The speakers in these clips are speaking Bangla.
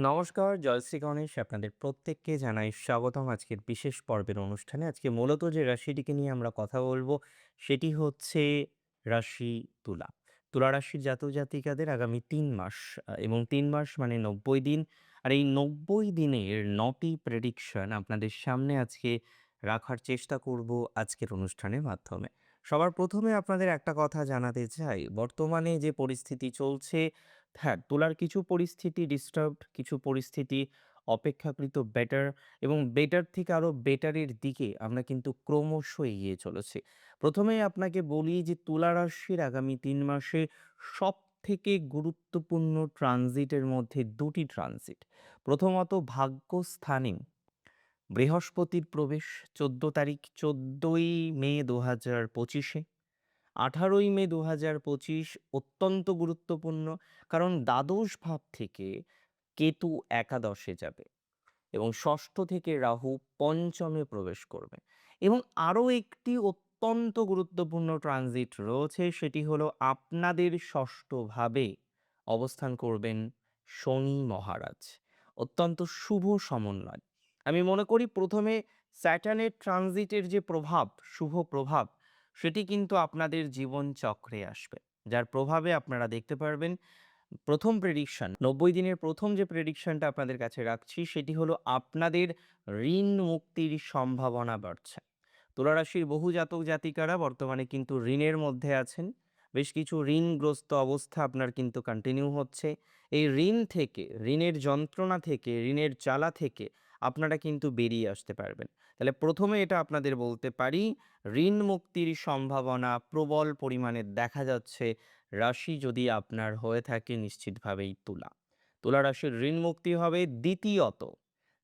নমস্কার জয়শ্রী গণেশ। আপনাদের প্রত্যেককে জানাই স্বাগতম আজকের বিশেষ পর্বের অনুষ্ঠানে। আজকে মূলত যে রাশিটিকে নিয়ে আমরা কথা বলব, সেটি হচ্ছে রাশি তুলা। তুলা রাশির জাতক জাতিকাদের আগামী তিন মাস এবং তিন মাস মানে নব্বই দিন। আর এই নব্বই দিনের নটি প্রেডিকশন আপনাদের সামনে আজকে রাখার চেষ্টা করব আজকের অনুষ্ঠানের মাধ্যমে। সবার প্রথমে আপনাদের একটা কথা জানাতে চাই। বর্তমানে যে পরিস্থিতি চলছে হ্যাঁ, তোলার কিছু পরিস্থিতি ডিস্টার্বড, কিছু পরিস্থিতি অপেক্ষাকৃত বেটার এবং বেটার থেকে আরও বেটারের দিকে আমরা কিন্তু ক্রমশ এগিয়ে চলেছি। প্রথমেই আপনাকে বলি যে তুলা রাশির আগামী তিন মাসে সবথেকে গুরুত্বপূর্ণ ট্রানজিটের মধ্যে দুটি ট্রানজিট। প্রথমত ভাগ্যস্থানে বৃহস্পতির প্রবেশ ১৪ তারিখ ১৪ই মে ২০২৫ এ। আঠারোই মে দু হাজার পঁচিশ অত্যন্ত গুরুত্বপূর্ণ। কারণ দ্বাদশ ভাব থেকে কেতু একাদশে যাবে এবং ষষ্ঠ থেকে রাহু পঞ্চমে প্রবেশ করবে। এবং আরও একটি অত্যন্ত গুরুত্বপূর্ণ ট্রানজিট রয়েছে, সেটি হলো আপনাদের ষষ্ঠভাবে অবস্থান করবেন শনি মহারাজ। অত্যন্ত শুভ সমন্বয়। আমি মনে করি প্রথমে স্যাটার্নের ট্রানজিটের যে প্রভাব, শুভ প্রভাব সেটি কিন্তু আপনাদের জীবন চক্রে আসবে। যার প্রভাবে আপনারা দেখতে পারবেন, প্রথম প্রেডিকশন নব্বই দিনের প্রথম যে প্রেডিকশনটা আপনাদের কাছে রাখছি, সেটি হলো আপনাদের ঋণ মুক্তির সম্ভাবনা বাড়ছে। তুলারাশির বহু জাতক জাতিকারা বর্তমানে কিন্তু ঋণের মধ্যে আছেন। বেশ কিছু ঋণগ্রস্ত অবস্থা আপনার কিন্তু কন্টিনিউ হচ্ছে। এই ঋণ থেকে, ঋণের যন্ত্রণা থেকে, ঋণের চালা থেকে আপনারা কিন্তু বেরিয়ে আসতে পারবেন। তাহলে প্রথমে এটা আপনাদের বলতে পারি, ঋণ মুক্তির সম্ভাবনা প্রবল পরিমাণে দেখা যাচ্ছে, রাশি যদি আপনার হয়ে থাকে নিশ্চিতভাবেই তুলা। তুলা রাশির ঋণ মুক্তি হবে দ্বিতীয়ত,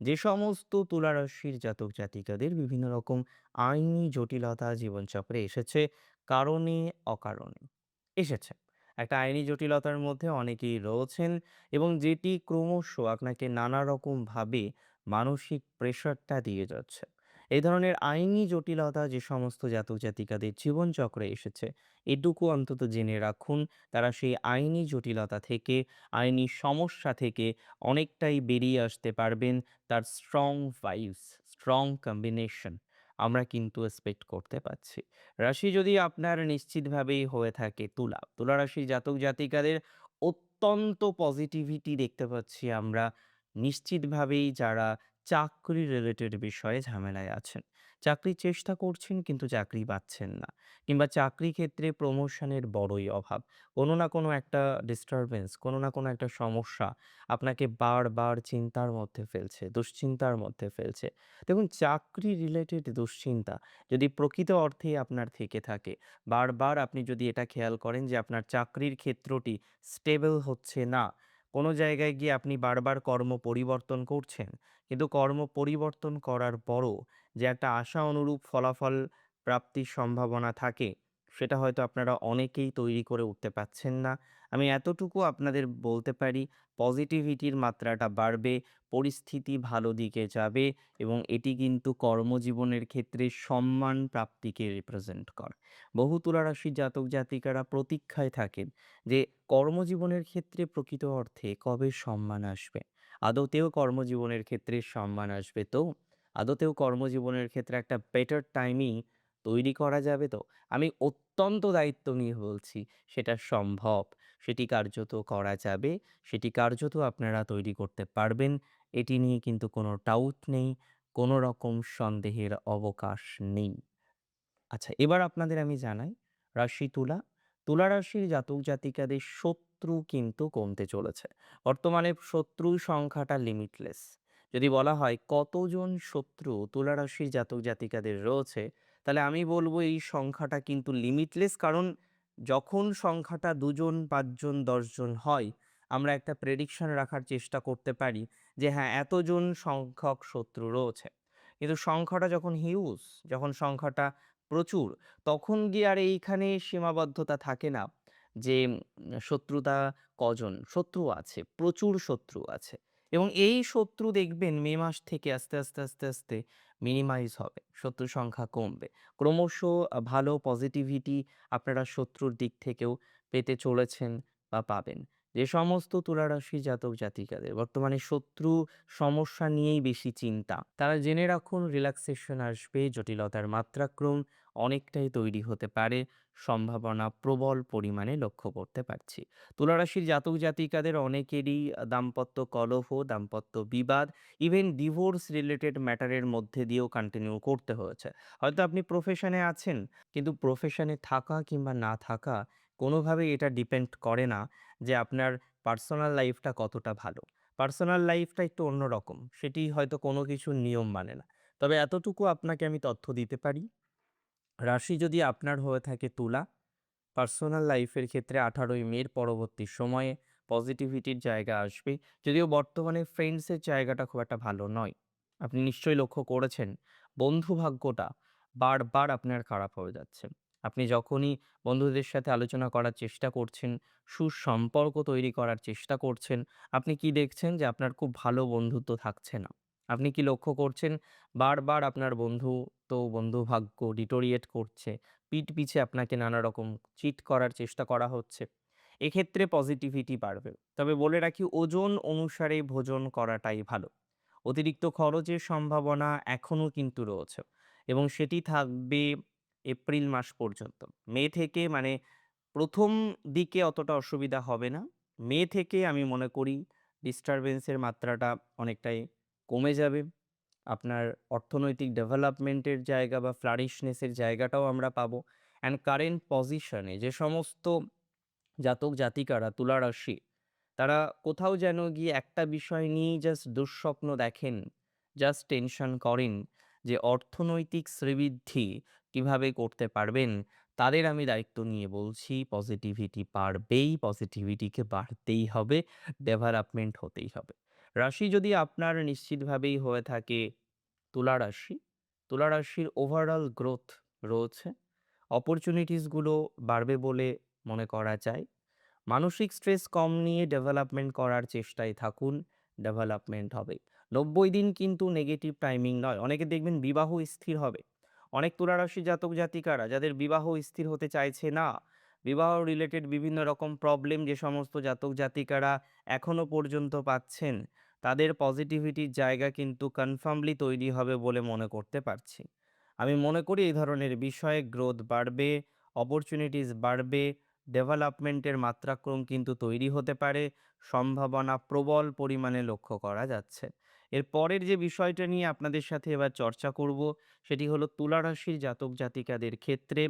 যে সমস্ত তুলা রাশির জাতক জাতিকাদের বিভিন্ন রকম আইনি জটিলতা জীবনচক্রে এসেছে, কারণে অকারণে এসেছে। একটা আইনি জটিলতার মধ্যে অনেকেই রয়েছেন এবং যেটি ক্রমশ আপনাকে নানা রকমভাবে মানসিক প্রেশারটা দিয়ে যাচ্ছে। এই ধরনের আইনি জটিলতা যে সমস্ত জাতক জাতিকাদের জীবনচক্রে এসেছে, এটুকু অন্তত জেনে রাখুন, তারা সেই আইনি জটিলতা থেকে, আইনি সমস্যা থেকে অনেকটাই বেরিয়ে আসতে পারবেন তার স্ট্রং ভাইবস স্ট্রং কম্বিনেশন আমরা কিন্তু এক্সপেক্ট করতে পারছি। রাশি যদি আপনার নিশ্চিতভাবেই হয়ে থাকে তুলা তুলা রাশি জাতক জাতিকাদের অত্যন্ত পজিটিভিটি দেখতে পাচ্ছি আমরা। নিশ্চিতভাবেই যারা চাকরি রিলেটেড বিষয়ে ঝামেলায় আছেন, চাকরির চেষ্টা করছেন কিন্তু চাকরি পাচ্ছেন না কিংবা চাকরি ক্ষেত্রে প্রমোশনের বড়ই অভাব। কোনো না কোনো একটা ডিস্টারবেন্স কোনো না কোনো একটা সমস্যা আপনাকে বারবার চিন্তার মধ্যে ফেলছে, দুশ্চিন্তার মধ্যে ফেলছে। দেখুন, চাকরি রিলেটেড দুশ্চিন্তা যদি প্রকৃত অর্থে আপনার থেকে থাকে, বারবার আপনি যদি এটা খেয়াল করেন যে আপনার চাকরির ক্ষেত্রটি স্টেবল হচ্ছে না কোনো জায়গায় গিয়ে আপনি বারবার কর্ম পরিবর্তন করছেন, কিন্তু কর্ম পরিবর্তন করার পরও যে একটা আশা অনুরূপ ফলাফল প্রাপ্তির সম্ভাবনা থাকে সেটা হয়তো আপনারা অনেকেই তৈরি করে উঠতে পারছেন না। আমি এতটুকু আপনাদের বলতে পারি, পজিটিভিটির মাত্রাটা বাড়বে, পরিস্থিতি ভালো দিকে যাবে এবং এটি কিন্তু কর্মজীবনের ক্ষেত্রে সম্মান প্রাপ্তিকে রিপ্রেজেন্ট করে। বহু তুলারাশির জাতক জাতিকারা প্রতীক্ষায় থাকেন যে কর্মজীবনের ক্ষেত্রে প্রকৃত অর্থে কবে সম্মান আসবে। আদতেও কর্মজীবনের ক্ষেত্রে সম্মান আসবে তো? আদতেও কর্মজীবনের ক্ষেত্রে একটা বেটার টাইমিং তৈরি করা যাবে তো? আমি অত্যন্ত দায়িত্ব নিয়ে বলছি, সেটা সম্ভব। সেটি কার্যত করা যাবে, সেটি কার্যত আপনারা তৈরি করতে পারবেন। এটি নিয়ে কিন্তু কোনো ডাউট নেই, কোনো রকম সন্দেহের অবকাশ নেই। আচ্ছা এবার আপনাদের আমি জানাই, রাশি তুলা। তুলা রাশির জাতক জাতিকাদের শত্রু কিন্তু কমতে চলেছে। বর্তমানে শত্রুর সংখ্যাটা লিমিটলেস যদি বলা হয় কতজন শত্রু তুলা রাশির জাতক জাতিকাদের রয়েছে তাহলে আমি বলব এই সংখ্যাটা কিন্তু লিমিটলেস কারণ যখন সংখ্যাটা দুজন, পাঁচজন, দশজন হয়, আমরা একটা প্রেডিকশন রাখার চেষ্টা করতে পারি যে হ্যাঁ এতজন সংখ্যক শত্রু রয়েছে। কিন্তু সংখ্যাটা যখন হিউজ যখন সংখ্যাটা প্রচুর, তখন গিয়ে আর এইখানে সীমাবদ্ধতা থাকে না যে শত্রুতা কজন? শত্রু আছে, প্রচুর শত্রু আছে। এবং এই শত্রু দেখবেন মে মাস থেকে আস্তে আস্তে আস্তে আস্তে মিনিমাইজ হবে শত্রু সংখ্যা কমবে। ক্রমশ ভালো পজিটিভিটি আপনারা শত্রুর দিক থেকেও পেতে চলেছেন বা পাবেন। যে সমস্ত তুলারাশি জাতক জাতিকাদের, বর্তমানে শত্রু সমস্যা নিয়েই বেশি চিন্তা। তারা জেনে রাখুন রিল্যাক্সেশন আসবে, জটিলতার মাত্রাক্রম অনেকটাই তৈরি হতে পারে, সম্ভাবনা প্রবল পরিমাণে লক্ষ্য করতে পারছি। তুলারাশির জাতক জাতিকাদের অনেকেরই দাম্পত্য কলহ, দাম্পত্য বিবাদ ইভেন ডিভোর্স রিলেটেড ম্যাটারের মধ্যে দিয়েও কন্টিনিউ করতে হয়েছে। হয়তো আপনি প্রফেশনে আছেন, কিন্তু প্রফেশনে থাকা কিংবা না থাকা কোনোভাবেই এটা ডিপেন্ড করে না যে আপনার পার্সোনাল লাইফটা কতটা ভালো। পার্সোনাল লাইফটা একটু অন্যরকম, সেটি হয়তো কোনো কিছুর নিয়ম মানে না। তবে এতটুকু আপনাকে আমি তথ্য দিতে পারি। রাশি যদি আপনার হয়ে থাকে তুলা পার্সোনাল লাইফের ক্ষেত্রে আঠারোই মের পরবর্তী সময়ে পজিটিভিটির জায়গা আসবে। যদিও বর্তমানে ফ্রেন্ডসের জায়গাটা খুব একটা ভালো নয়। আপনি নিশ্চয়ই লক্ষ্য করেছেন বন্ধু ভাগ্যটা বারবার আপনার খারাপ হয়ে যাচ্ছে। আপনি যখনই বন্ধুদের সাথে আলোচনা করার চেষ্টা করছেন, সুসম্পর্ক তৈরি করার চেষ্টা করছেন, আপনি কি দেখছেন যে আপনার খুব ভালো বন্ধুত্ব থাকছে না? আপনি কি লক্ষ্য করছেন? বারবার আপনার বন্ধু তো বন্ধু ভাগ্য ডিটোরিয়েট করছে। পিঠ পিছে আপনাকে নানা রকম চিট করার চেষ্টা করা হচ্ছে। এক্ষেত্রে পজিটিভিটি বাড়বে। তবে বলে রাখি, ওজন অনুসারে ভোজন করাটাই ভালো। অতিরিক্ত খরচের সম্ভাবনা এখনও কিন্তু রয়েছে এবং সেটি থাকবে এপ্রিল মাস পর্যন্ত। মে থেকে মানে প্রথম দিকে অতটা অসুবিধা হবে না। মে থেকে আমি মনে করি ডিস্টারবেন্সের মাত্রাটা অনেকটাই কমে যাবে। আপনার অর্থনৈতিক ডেভেলপমেন্টের জায়গা বা ফ্লারিশনেসের জায়গাটাও আমরা পাবো। অ্যান্ড কারেন্ট পজিশনে যে সমস্ত জাতক জাতিকারা তুলা রাশি তারা কোথাও যেন গিয়ে একটা বিষয় নিয়েই জাস্ট দুঃস্বপ্ন দেখেন জাস্ট টেনশন করেন যে অর্থনৈতিক শ্রীবৃদ্ধি কীভাবে করতে পারবেন, তাদের আমি দায়িত্ব নিয়ে বলছি পজিটিভিটি বাড়বেই পজিটিভিটিকে বাড়তেই হবে ডেভেলপমেন্ট হতেই হবে। রাশি যদি আপনার নিশ্চিতভাবেই হয়ে থাকে তুলা রাশি, তুলা রাশির ওভারঅল গ্রোথ রয়েছে। অপরচুনিটিসগুলো বাড়বে বলে মনে করা যায়। মানসিক স্ট্রেস কম নিয়ে ডেভেলপমেন্ট করার চেষ্টায় থাকুন ডেভেলপমেন্ট হবে। নব্বই দিন কিন্তু নেগেটিভ টাইমিং নয়। অনেকে দেখবেন বিবাহ স্থির হবে। অনেক তুলারাশি জাতক জাতিকারা যাদের বিবাহ স্থির হতে চাইছে না বিবাহ রিলেটেড বিভিন্ন রকম প্রবলেম যে সমস্ত জাতক জাতিকারা এখনও পর্যন্ত পাচ্ছেন, তাদের পজিটিভিটির জায়গা কিন্তু কনফার্মলি তৈরি হবে বলে মনে করতে পারছি। আমি মনে করি এই ধরনের বিষয়ে গ্রোথ বাড়বে অপরচুনিটিস বাড়বে ডেভেলপমেন্টের মাত্রাক্রম কিন্তু তৈরি হতে পারে, সম্ভাবনা প্রবল পরিমাণে লক্ষ্য করা যাচ্ছে। এর পরের যে বিষয়টা নিয়ে আপনাদের সাথে এবার চর্চা করব, সেটি হলো তুলা রাশির জাতক জাতিকাদের ক্ষেত্রে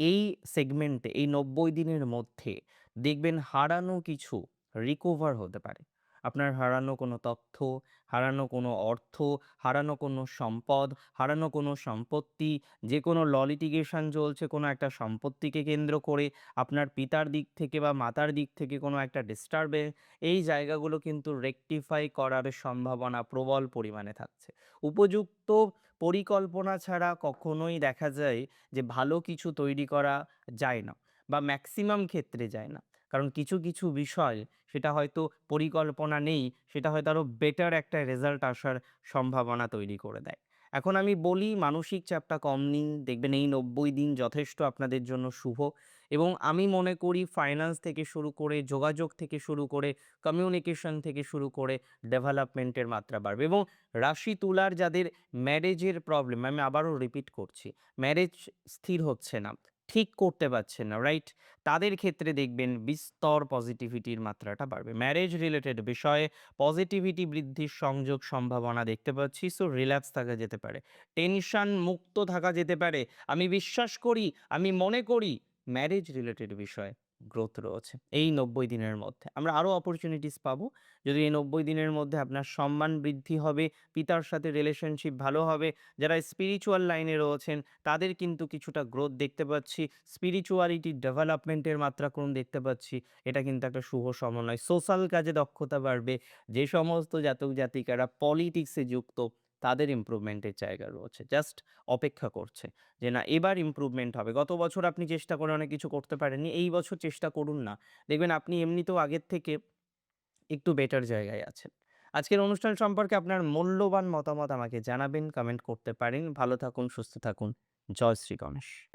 এই সেগমেন্টে এই নব্বই দিনের মধ্যে দেখবেন হারানো কিছু রিকভার হতে পারে। আপনার হারানো কোনো তথ্য, হারানো কোনো অর্থ, হারানো কোনো সম্পদ, হারানো কোনো সম্পত্তি, যে কোনো ল লিটিগেশন চলছে, কোনো একটা সম্পত্তিকে কেন্দ্র করে আপনার পিতার দিক থেকে বা মাতার দিক থেকে কোনো একটা ডিস্টার্বে এই জায়গাগুলো কিন্তু রেকটিফাই করার সম্ভাবনা প্রবল পরিমাণে থাকছে। উপযুক্ত পরিকল্পনা ছাড়া কখনোই দেখা যায় যে ভালো কিছু তৈরি করা যায় না বা ম্যাক্সিমাম ক্ষেত্রে যায় না। কারণ কিছু কিছু বিষয় সেটা হয়তো পরিকল্পনা নেই, সেটা হয়তো আরও বেটার একটা রেজাল্ট আসার সম্ভাবনা তৈরি করে দেয়। এখন আমি বলি মানসিক চাপটা কম নিন, দেখবেন এই নব্বই দিন যথেষ্ট আপনাদের জন্য শুভ এবং আমি মনে করি ফাইন্যান্স থেকে শুরু করে, যোগাযোগ থেকে শুরু করে কমিউনিকেশন থেকে শুরু করে ডেভেলপমেন্টের মাত্রা বাড়বে এবং রাশি তুলার যাদের ম্যারেজের প্রবলেম আমি আবারও রিপিট করছি ম্যারেজ স্থির হচ্ছে না। ঠিক করতে পারছেন না রাইট তাদের ক্ষেত্রে দেখবেন বিস্তর পজিটিভিটির মাত্রাটা বাড়বে। ম্যারেজ রিলেটেড বিষয়ে পজিটিভিটি বৃদ্ধির সংযোগ সম্ভাবনা দেখতে পাচ্ছি সো রিল্যাক্স থাকা যেতে পারে। টেনশন মুক্ত থাকা যেতে পারে। আমি বিশ্বাস করি, আমি মনে করি ম্যারেজ রিলেটেড বিষয়ে গ্রোথ রয়েছে, এই নব্বই দিনের মধ্যে। আমরা আরও অপরচুনিটিস পাবো। যদি এই নব্বই দিনের মধ্যে আপনার সম্মান বৃদ্ধি হবে, পিতার সাথে রিলেশনশিপ ভালো হবে, যারা স্পিরিচুয়াল লাইনে রয়েছেন, তাদের কিন্তু কিছুটা গ্রোথ দেখতে পাচ্ছি। স্পিরিচুয়ালিটি ডেভেলপমেন্টের মাত্রাক্রম দেখতে পাচ্ছি। এটা কিন্তু একটা শুভ সমন্বয় সোশ্যাল কাজে দক্ষতা বাড়বে। যে সমস্ত জাতক জাতিকারা পলিটিক্সে যুক্ত তাদের ইমপ্রুভমেন্টের জায়গা রয়েছে। জাস্ট অপেক্ষা করছে যে, না, এবার ইমপ্রুভমেন্ট হবে। গত বছর আপনি চেষ্টা করে অনেক কিছু করতে পারেননি, এই বছর চেষ্টা করুন না। দেখবেন আপনি এমনিতেও আগের থেকে একটু বেটার জায়গায় আছেন। আজকের অনুষ্ঠান সম্পর্কে আপনার মূল্যবান মতামত আমাকে জানাবেন কমেন্ট করতে পারেন। ভালো থাকুন, সুস্থ থাকুন। জয় শ্রী গণেশ।